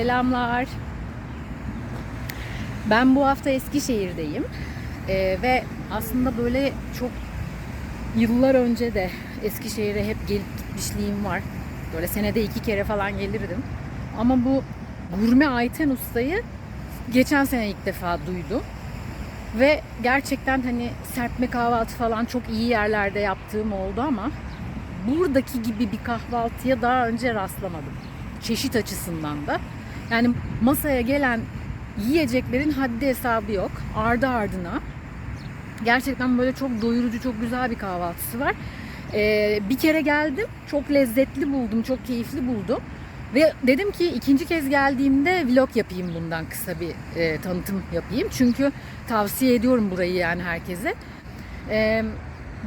Selamlar. Ben bu hafta Eskişehir'deyim. Ee, ve aslında böyle çok yıllar önce de Eskişehir'e hep gelip gitmişliğim var. Böyle senede iki kere falan gelirdim. Ama bu Gurme Ayten Usta'yı geçen sene ilk defa duydum. Ve gerçekten hani serpme kahvaltı falan çok iyi yerlerde yaptığım oldu ama buradaki gibi bir kahvaltıya daha önce rastlamadım. Çeşit açısından da. Yani masaya gelen yiyeceklerin haddi hesabı yok. Ardı ardına. Gerçekten böyle çok doyurucu, çok güzel bir kahvaltısı var. Ee, bir kere geldim. Çok lezzetli buldum, çok keyifli buldum. Ve dedim ki ikinci kez geldiğimde vlog yapayım bundan kısa bir e, tanıtım yapayım. Çünkü tavsiye ediyorum burayı yani herkese. Ee,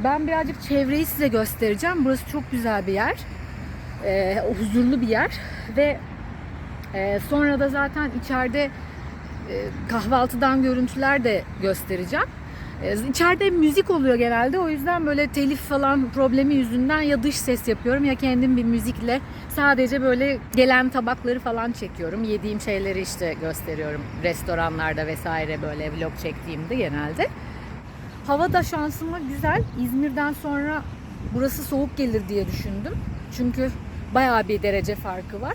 ben birazcık çevreyi size göstereceğim. Burası çok güzel bir yer. Ee, huzurlu bir yer. Ve e, sonra da zaten içeride e, kahvaltıdan görüntüler de göstereceğim. E, İçeride müzik oluyor genelde. O yüzden böyle telif falan problemi yüzünden ya dış ses yapıyorum ya kendim bir müzikle sadece böyle gelen tabakları falan çekiyorum. Yediğim şeyleri işte gösteriyorum restoranlarda vesaire böyle vlog çektiğimde genelde. Hava da şansıma güzel. İzmir'den sonra burası soğuk gelir diye düşündüm. Çünkü bayağı bir derece farkı var.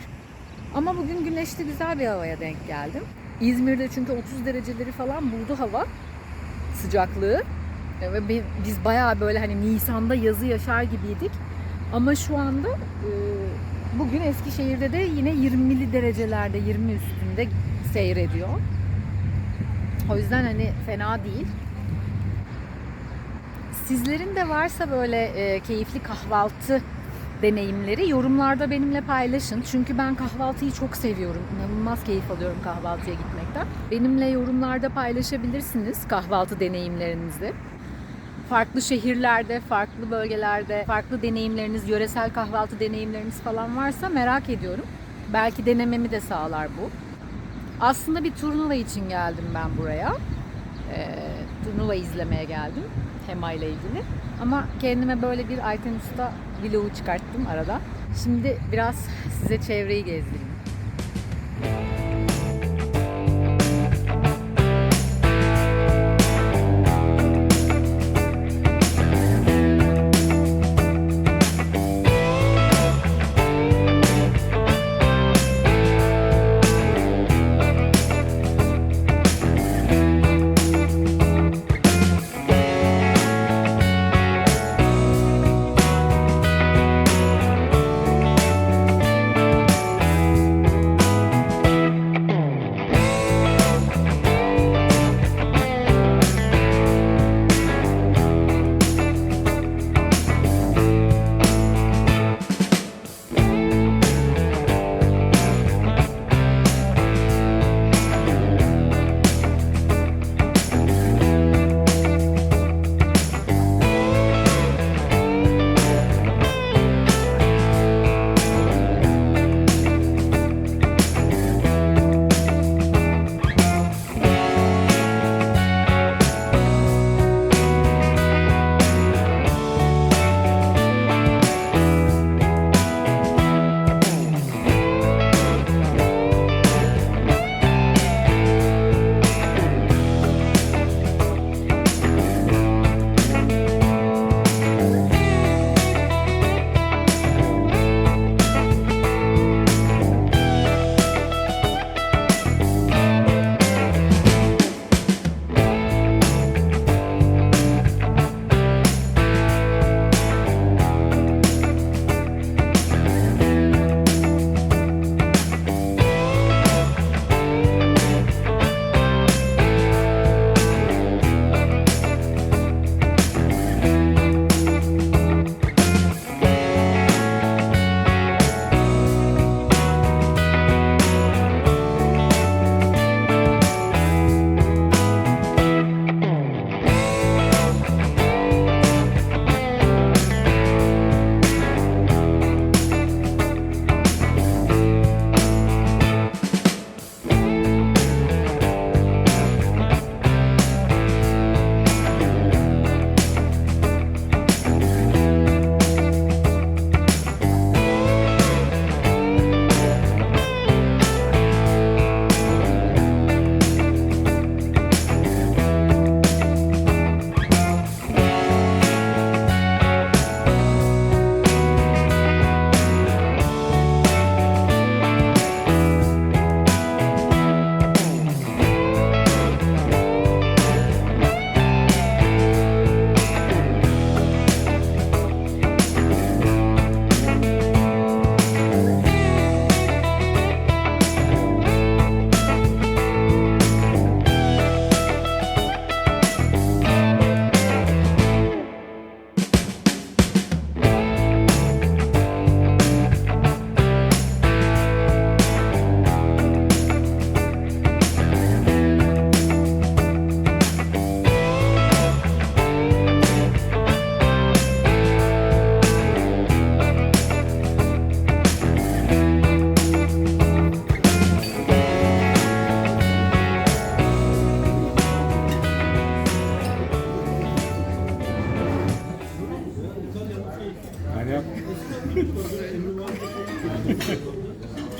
Ama bugün güneşli güzel bir havaya denk geldim. İzmir'de çünkü 30 dereceleri falan buldu hava sıcaklığı. E, Ve bi- biz bayağı böyle hani Nisan'da yazı yaşar gibiydik. Ama şu anda e, bugün Eskişehir'de de yine 20'li derecelerde 20 üstünde seyrediyor. O yüzden hani fena değil. Sizlerin de varsa böyle e, keyifli kahvaltı deneyimleri yorumlarda benimle paylaşın. Çünkü ben kahvaltıyı çok seviyorum. İnanılmaz keyif alıyorum kahvaltıya gitmekten. Benimle yorumlarda paylaşabilirsiniz kahvaltı deneyimlerinizi. Farklı şehirlerde, farklı bölgelerde, farklı deneyimleriniz, yöresel kahvaltı deneyimleriniz falan varsa merak ediyorum. Belki denememi de sağlar bu. Aslında bir turnuva için geldim ben buraya. Ee, turnuva izlemeye geldim. Tema ile ilgili. Ama kendime böyle bir Ayten Usta vlogu çıkarttım arada. Şimdi biraz size çevreyi gezdireyim.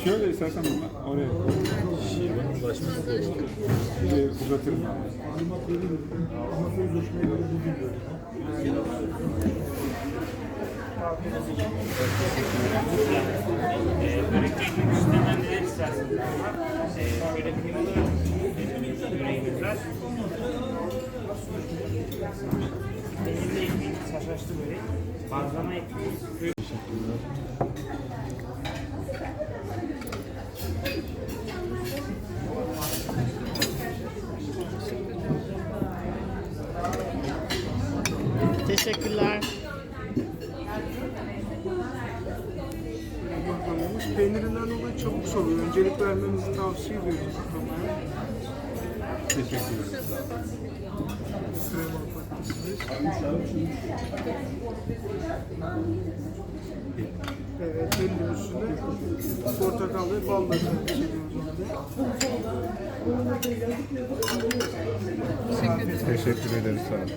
Şöyle istersen oraya. Şivenin ulaşması zor olur. Bir de uzatırım ekmek üstünden neler istersiniz? Şöyle kıymalı e, böreğimiz var. Peynirli ekmek, saçaçlı börek, bazlama ekmeği, Teşekkürler. Bakmamız peynirinden dolayı çabuk soğuyor. Öncelik vermenizi tavsiye ediyoruz bakmamaya. Teşekkür ederim. Krema patatesimiz. Elin üstüne portakal ve balla ediyoruz orada. Teşekkür ederiz sağ olun.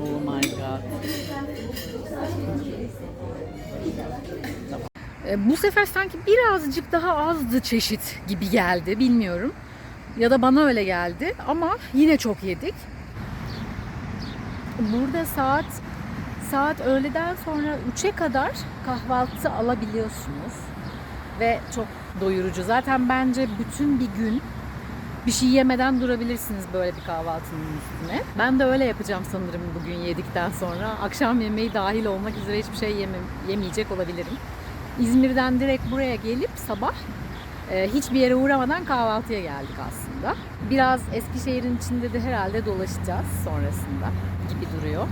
Oh my god. E, Bu sefer sanki birazcık daha azdı çeşit gibi geldi. Bilmiyorum. Ya da bana öyle geldi. Ama yine çok yedik. Burada saat saat öğleden sonra 3'e kadar kahvaltı alabiliyorsunuz. Ve çok doyurucu. Zaten bence bütün bir gün bir şey yemeden durabilirsiniz böyle bir kahvaltının üstüne. Ben de öyle yapacağım sanırım bugün yedikten sonra. Akşam yemeği dahil olmak üzere hiçbir şey yemem, yemeyecek olabilirim. İzmir'den direkt buraya gelip sabah hiçbir yere uğramadan kahvaltıya geldik aslında. Biraz Eskişehir'in içinde de herhalde dolaşacağız sonrasında gibi duruyor.